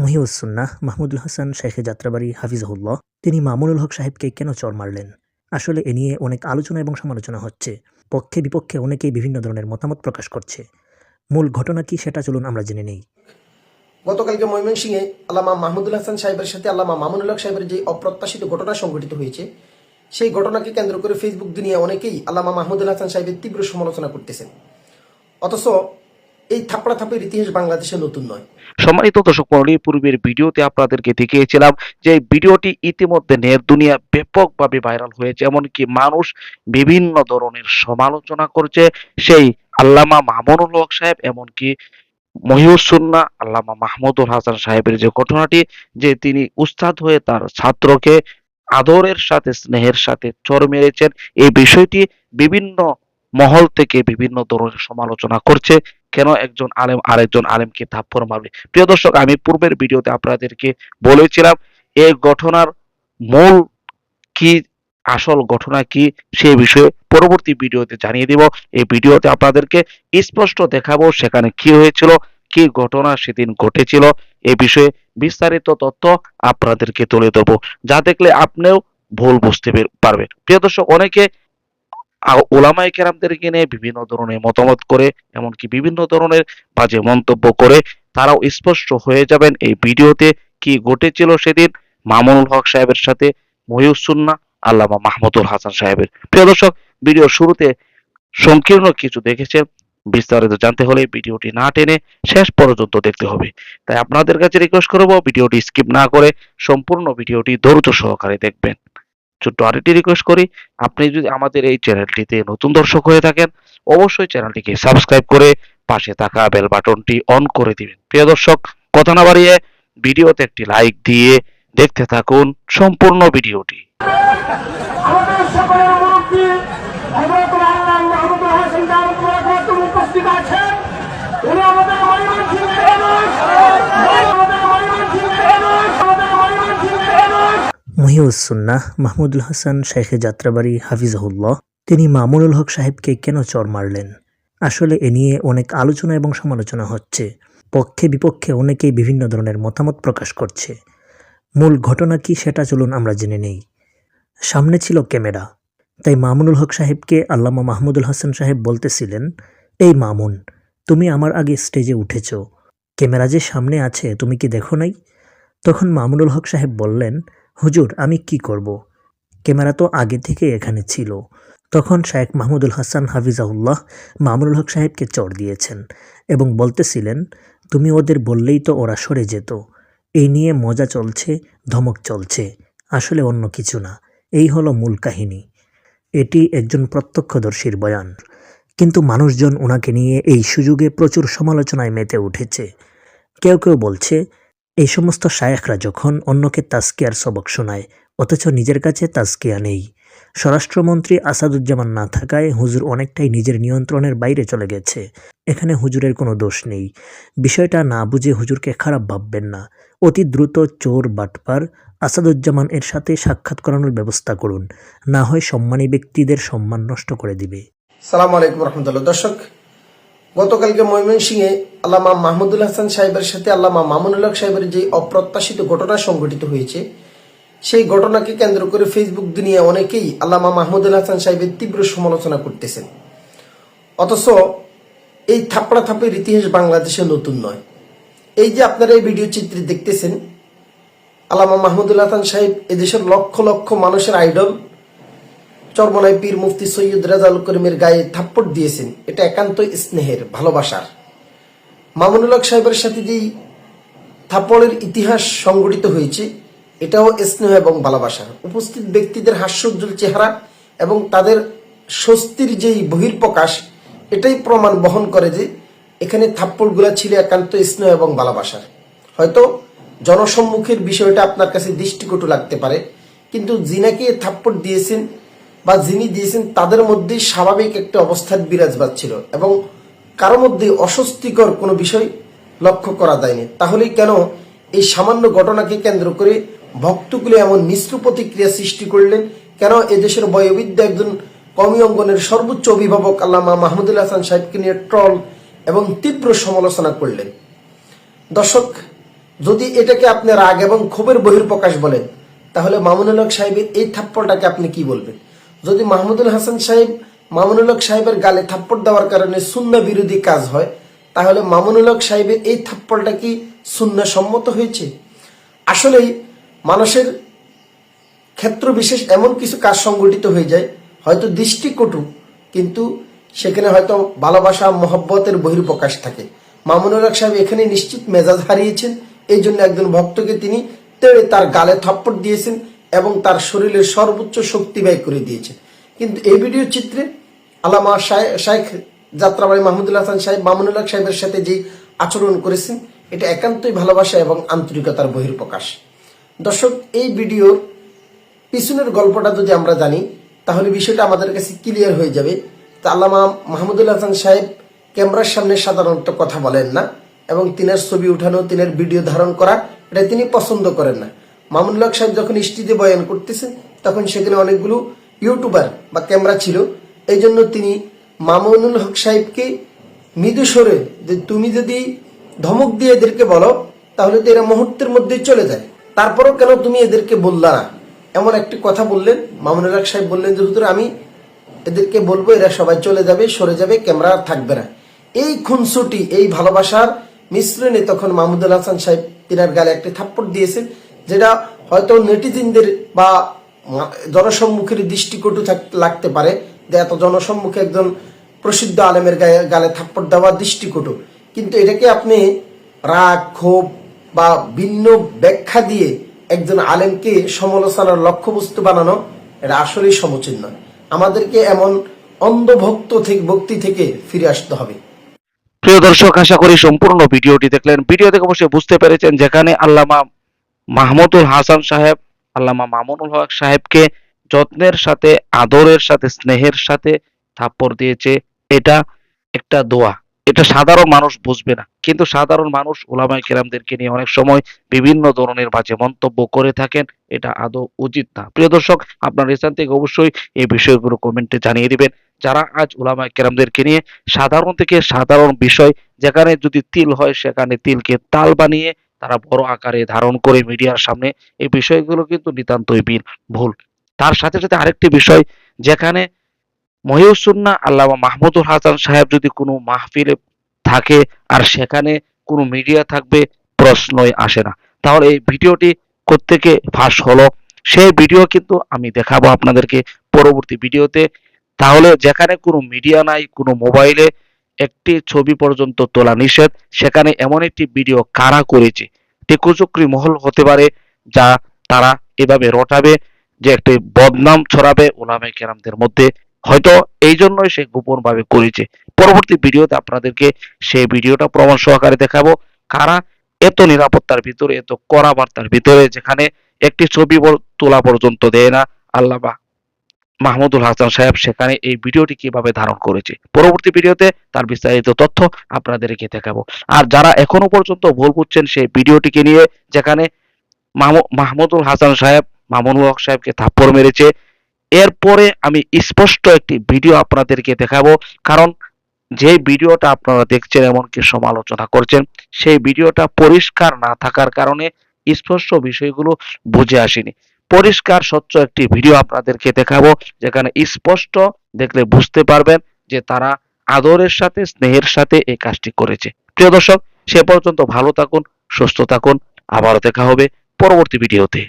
মহিউসুন্নাহ মাহমুদুল হাসান শেখে যাত্রাবাড়ি হাফিজাহুল্লাহ। তিনি মামুনুল হক সাহেবকে কেন চর মারলেন? আসলে এ নিয়ে অনেক আলোচনা এবং সমালোচনা হচ্ছে। পক্ষে বিপক্ষে অনেকেই বিভিন্ন ধরনের মতামত প্রকাশ করছে। মূল ঘটনা কি সেটা চলুন আমরা জেনে নেই। গতকালকে ময়মনসিংহে আল্লামা মাহমুদুল হাসান সাহেবের সাথে আল্লামা মামুনুল হক সাহেবের যে অপ্রত্যাশিত ঘটনা সংঘটিত হয়েছে, সেই ঘটনাকে কেন্দ্র করে ফেসবুক দুনিয়া অনেকেই আল্লামা মাহমুদুল হাসান সাহেবের তীব্র সমালোচনা করতেছেন। অথচ এই থাপড়া থাপের ইতিহাস বাংলাদেশে নতুন নয়। সম্মানিত দর্শক মন্ডলী, পূর্বের ভিডিওতে আপনাদেরকে দেখিয়েছিলাম যে ভিডিওটি ইতিমধ্যে নেট দুনিয়া ব্যাপকভাবে ভাইরাল হয়েছে। এমনকি মানুষ বিভিন্ন ধরনের সমালোচনা করছে। সেই আল্লামা মামুনুল হক সাহেব এমনকি মহিউসুন্না আল্লামা মাহমুদুল হাসান সাহেবের যে ঘটনাটি, যে তিনি উস্তাদ হয়ে তার ছাত্রকে আদরের সাথে, স্নেহের সাথে চর মেরেছেন, এই বিষয়টি বিভিন্ন মহল থেকে বিভিন্ন ধরনের সমালোচনা করছে। কেন একজন আলেম আরেকজন আলেমকে থাপ্পড় মারবে? প্রিয় দর্শক, আমি পূর্বের ভিডিওতে আপনাদেরকে বলেছিলাম এই ঘটনার মূল কি, আসল ঘটনা কি, সে বিষয়ে পরবর্তী ভিডিওতে জানিয়ে দিব। এই ভিডিওতে আপনাদেরকে স্পষ্ট দেখাবো সেখানে কি হয়েছিল, কি ঘটনা সেদিন ঘটেছিল, এ বিষয়ে বিস্তারিত তথ্য আপনাদেরকে তুলে দেবো যা দেখলে আপনিও ভুল বুঝতে পের- পারবেন। প্রিয় দর্শক, অনেকে ওলামায়ে কেরামদেরকে নিয়ে বিভিন্ন ধরনের মতামত করে, এমনকি বিভিন্ন ধরনের বাজে মন্তব্য করে, তারাও স্পষ্ট হয়ে যাবেন এই ভিডিওতে কি ঘটেছিল সেদিন মামুনুল হক সাহেবের সাথে মহিউসুন্না আল্লামা মাহমুদুল হাসান সাহেবের। প্রিয় দর্শক ভিডিওর শুরুতে সংকীর্ণ কিছু দেখেছেন, বিস্তারিত জানতে হলে ভিডিওটি না টেনে শেষ পর্যন্ত দেখতে হবে। তাই আপনাদের কাছে রিকোয়েস্ট করব, ভিডিওটি স্কিপ না করে সম্পূর্ণ ভিডিওটি ধৈর্য সহকারে দেখবেন। ছোট্ট আরেকটি রিকোয়েস্ট করি। আপনি যদি আমাদের এই চ্যানেলটিতে নতুন দর্শক হয়ে থাকেন, অবশ্যই চ্যানেলটিকে সাবস্ক্রাইব করে পাশে থাকা বেল বাটনটি অন করে দিবেন। প্রিয় দর্শক, কথা না বাড়িয়ে ভিডিওতে একটি লাইক দিয়ে দেখতে থাকুন সম্পূর্ণ ভিডিওটি আমাদের সকলের মুরব্বী হজরত আল্লাহ মাহমুদুল হাসান দারুদ উপস্থিত আছেন উনি আমাদের ময়মনসিংহের মানুষ আমাদের ময়মনসিংহের মানুষ আমাদের ময়মনসিংহের মানুষ মহিউসুন্নাহ মাহমুদুল হাসান শেখে যাত্রাবাড়ি হাফিজাহুল্লাহ। তিনি মামুনুল হক সাহেবকে কেন চর মারলেন? আসলে এ নিয়ে অনেক আলোচনা এবং সমালোচনা হচ্ছে। পক্ষে বিপক্ষে অনেকেই বিভিন্ন ধরনের মতামত প্রকাশ করছে। মূল ঘটনা কি সেটা চলুন আমরা জেনে নেই। সামনে ছিল ক্যামেরা। তাই মামুনুল হক সাহেবকে আল্লামা মাহমুদুল হাসান সাহেব বলতেছিলেন, এই মামুন, তুমি আমার আগে স্টেজে উঠেছ। ক্যামেরা যে সামনে আছে, তুমি কি দেখো নাই? তখন মামুনুল হক সাহেব বললেন হুজুর, আমি কি করব? ক্যামেরা তো আগে থেকে এখানে ছিল। তখন শায়েখ মাহমুদুল হাসান হাফিজাউল্লাহ মামুনুল হক সাহেবকে চড় দিয়েছেন এবং বলতেছিলেন, তুমি ওদের বললেই তো ওরা সরে যেত। এই নিয়ে মজা চলছে, ধমক চলছে। আসলে অন্য কিছু না। এই হলো মূল কাহিনী। এটি একজন প্রত্যক্ষদর্শীর বয়ান। কিন্তু মানুষজন ওনাকে নিয়ে এই সুযোগে প্রচুর সমালোচনায় মেতে উঠেছে। কেউ কেউ বলছে এই সমস্ত শায়েখরা যখন অন্যকে তাস্কিয়ার সবক শোনায়, অথচ নিজের কাছে তাস্কিয়া নেই। স্বরাষ্ট্রমন্ত্রী আসাদুজ্জামান না থাকায় হুজুর অনেকটাই নিজের নিয়ন্ত্রণের বাইরে চলে গেছে। এখানে হুজুরের কোনো দোষ নেই। বিষয়টা না বুঝে হুজুরকে খারাপ ভাববেন না। অতি দ্রুত চোর বাটপার আসাদুজ্জামান এর সাথে সাক্ষাৎ করানোর ব্যবস্থা করুন। না হয় সম্মানী ব্যক্তিদের সম্মান নষ্ট করে দিবে। সালাম আলাইকুম রহমতুল্লাহ। দর্শক গতকালকে ময়মনসিংহে আল্লামা মাহমুদুল হাসান সাহেবের সাথে আল্লামা মামুনুল হক সাহেবের যে অপ্রত্যাশিত ঘটনা সংঘটিত হয়েছে, সেই ঘটনাকে কেন্দ্র করে ফেসবুক দুনিয়া অনেকেই আল্লামা মাহমুদুল হাসান সাহেবের তীব্র সমালোচনা করতেছেন। অথচ এই থাপড়া থাপের ইতিহাস বাংলাদেশে নতুন নয়। এই যে আপনারা এই ভিডিও চিত্রে দেখতেছেন, আল্লামা মাহমুদুল হাসান সাহেব এদেশের লক্ষ লক্ষ মানুষের আইডল চরমনায় পীর মুফতি সৈয়দ রাজাল করিমের গায়ে থাপ্পড় দিয়েছেন। এটা একান্ত স্নেহের, ভালোবাসার। মামুনুল হক সাহেবের সাথে যেই থাপ্পড়ের ইতিহাস সংগঠিত হয়েছে, এটাও স্নেহ এবং ভালোবাসা উপস্থিত ব্যক্তিদের হাস্যোজ্জ্বল চেহারা এবং তাদের স্বস্তির যেই বহির্প্রকাশ এটাই প্রমাণ বহন করে যে এখানে থাপ্পড়গুলা ছিল একান্ত স্নেহ এবং ভালোবাসার। হয়তো জনসম্মুখের বিষয়টা আপনার কাছে দৃষ্টিকটু লাগতে পারে, কিন্তু জিনাকে থাপ্পড় দিয়েছেন বা যিনি দিয়েছেন, তাদের মধ্যে স্বাভাবিক একটা অবস্থার বিরাজবাদ ছিল এবং কারও মধ্যে অস্বস্তিকর কোনো বিষয় লক্ষ্য করা যায়নি। তাহলে কেন এই সামান্য ঘটনাকে কেন্দ্র করে ভক্তগুলি এমন মিশ্র প্রতিক্রিয়া সৃষ্টি করলেন? কেন এদেশের বয়োবৃদ্ধ একজন কমি অঙ্গনের সর্বোচ্চ অভিভাবক আল্লামা মাহমুদুল হাসান সাহেবকে নিয়ে ট্রল এবং তীব্র সমালোচনা করলেন? দর্শক, যদি এটাকে আপনি রাগ এবং ক্ষোভের বহির্প্রকাশ বলেন, তাহলে মামুনুল হক সাহেবের এই থাপ্পড়টাকে আপনি কি বলবেন? যদি মাহমুদুল হাসান সাহেব মামুনুল হক সাহেবের গালে থাপ্পড় দেওয়ার কারণে শূন্য বিরোধী কাজ হয়, তাহলে মামুনুল হক সাহেবের এই থাপ্পড়টা কি শূন্য সম্মত হয়েছে? আসলেই মানুষের ক্ষেত্র বিশেষ এমন কিছু কাজ সংগঠিত হয়ে যায়, হয়তো দৃষ্টিকটু, কিন্তু সেখানে হয়তো ভালোবাসা, মহব্বতের বহির্প্রকাশ থাকে। মামুনুল হক সাহেব এখানে নিশ্চিত মেজাজ হারিয়েছেন, এই জন্য একজন ভক্তকে তিনি তেড়ে তার গালে থাপ্পড় দিয়েছেন। এবং তার শরীরের সর্বোচ্চ শক্তি ব্যয় করে দিয়েছেন কিন্তু এই ভিডিও চিত্রে আলামা শাইখ যাত্রাবাড়ি মাহমুদুল হাসান সাহেব, মামুনুল হক সাহেবের সাথে যে আচরণ করেছেন, এটা একান্তই ভালোবাসা এবং আন্তরিকতার বহির্প্রকাশ দর্শক, এই ভিডিওর পিছনের গল্পটা যদি আমরা জানি, তাহলে বিষয়টা আমাদের কাছে ক্লিয়ার হয়ে যাবে। তা আল্লামা মাহমুদুল হাসান সাহেব ক্যামেরার সামনে সাধারণত কথা বলেন না, এবং তিনের ছবি উঠানো, তিনের ভিডিও ধারণ করা, এটা তিনি পছন্দ করেন না। মামুনুল হক সাহেব যখন স্টেজে বয়ান করতেছেন তখন সেখানে অনেকগুলো ইউটিউবার বা ক্যামেরা ছিল। এই জন্য তিনি মামুনুল হক সাহেবকে মৃদু সরে যে তুমি যদি ধমক দিয়ে এদেরকে বলো, তাহলে তো এরা মুহূর্তের মধ্যেই চলে যায়। তারপরও কেন তুমি এদেরকে বললা না? এমন একটি কথা বললেন, মামুনুল হক সাহেব বললেন যে, হুজুর, আমি এদেরকে বলব, এরা সবাই চলে যাবে, সরে যাবে, ক্যামেরা আর থাকবে না। এই খুনসুটি, এই ভালোবাসার মিশ্রণে তখন মাহমুদুল হাসান সাহেব তিনার গালে একটি থাপ্পড় দিয়েছেন। যেটা হয়তো নেটিজিনদের বা জনসম্মুখের দৃষ্টিকটু লাগতে পারে যে এত জনসম্মুখে একজন প্রসিদ্ধ আলেমের গায়ে গালে থাপ্পড় দেওয়া দৃষ্টিকটু। কিন্তু এটাকে আপনি রাগ, ক্ষোভ বা ভিন্ন ব্যাখ্যা দিয়ে একজন আলেমকে সমালোচনার লক্ষ্যবস্তু বানানো, এটা আসলেই সমুচীন নয়। আমাদেরকে এমন অন্ধভক্ত থেকে ভক্তি থেকে ফিরে আসতে হবে। প্রিয় দর্শক, আশা করি সম্পূর্ণ ভিডিওটি দেখলেন। ভিডিও থেকে অবশ্যই বুঝতে পেরেছেন যেখানে আল্লামা মাহমুদুল হাসান সাহেব, আল্লামা মামুনুল হক সাহেবকে যত্নের সাথে, আদরের সাথে, স্নেহের সাথে থাপ্পড় দিয়েছে। এটা একটা দোয়া। এটা সাধারণ মানুষ বুঝবে না। কিন্তু সাধারণ মানুষ ওলামাই কেরামদেরকে নিয়ে অনেক সময় বিভিন্ন ধরনের বাজে মন্তব্য করে থাকেন। এটা আদৌ উচিত না। প্রিয় দর্শক, আপনার স্থান থেকে অবশ্যই এই বিষয়গুলো কমেন্টে জানিয়ে দিবেন। যারা আজ ওলামাই কেরামদেরকে নিয়ে সাধারণ থেকে সাধারণ বিষয়, যেখানে যদি তিল হয়, সেখানে তিলকে তাল বানিয়ে তারা বড় আকারে ধারণ করে মিডিয়ার সামনে এই বিষয়গুলো কিন্তু নিতান্তই বিল ভুল। তার সাথে সাথে আরেকটি বিষয়, যেখানে মহিউসুন্না আল্লামা মাহমুদুল হাসান সাহেব যদি কোনো মাহফিলে থাকে আর সেখানে কোনো মিডিয়া থাকবে, প্রশ্নই আসে না। তাহলে এই ভিডিওটি কোত্থেকে ফাঁস হলো, সেই ভিডিও কিন্তু আমি দেখাবো আপনাদেরকে পরবর্তী ভিডিওতে। তাহলে যেখানে কোনো মিডিয়া নাই, কোনো মোবাইলে একটি ছবি পর্যন্ত তোলা নিষেধ। সেখানে এমন একটি ভিডিও কারা করেছে? টেকুচক্রি মহল হতে পারে যা তারা এভাবে রটাবে যে একটি বদনাম ছড়াবে ওলামে কেরামদের মধ্যে। হয়তো এই জন্যই সে গোপন ভাবে করেছে। পরবর্তী ভিডিওতে আপনাদেরকে সেই ভিডিওটা প্রমাণ সহকারে দেখাবো। কারা এত নিরাপত্তার ভিতরে, এত কড়া বার্তার ভিতরে, যেখানে একটি ছবি তোলা পর্যন্ত দেয় না, আল্লাহ মাহমুদুল হাসান সাহেব সেখানে এই ভিডিওটি কীভাবে ধারণ করেছে? পরবর্তী ভিডিওতে তার বিস্তারিত তথ্য আপনাদেরকে দেখাবো। আর যারা এখনও পর্যন্ত ভুল বুঝছেন সেই ভিডিওটিকে নিয়ে, যেখানে মাহমুদুল হাসান সাহেব মামুনুল হক সাহেবকে থাপ্পড় মেরেছে, এরপরে আমি স্পষ্ট একটি ভিডিও আপনাদেরকে দেখাবো। কারণ যে ভিডিওটা আপনারা দেখছেন এমনকি সমালোচনা করছেন, সেই ভিডিওটা পরিষ্কার না থাকার কারণে স্পষ্ট বিষয়গুলো বুঝে আসেনি। পরিষ্কার, স্বচ্ছ একটি ভিডিও আপনাদেরকে দেখাবো, যেখানে স্পষ্ট দেখলে বুঝতে পারবেন যে তারা আদরের সাথে, স্নেহের সাথে এই কাজটি করেছে। প্রিয় দর্শক, সে পর্যন্ত ভালো থাকুন, সুস্থ থাকুন। আবারও দেখা হবে পরবর্তী ভিডিওতে।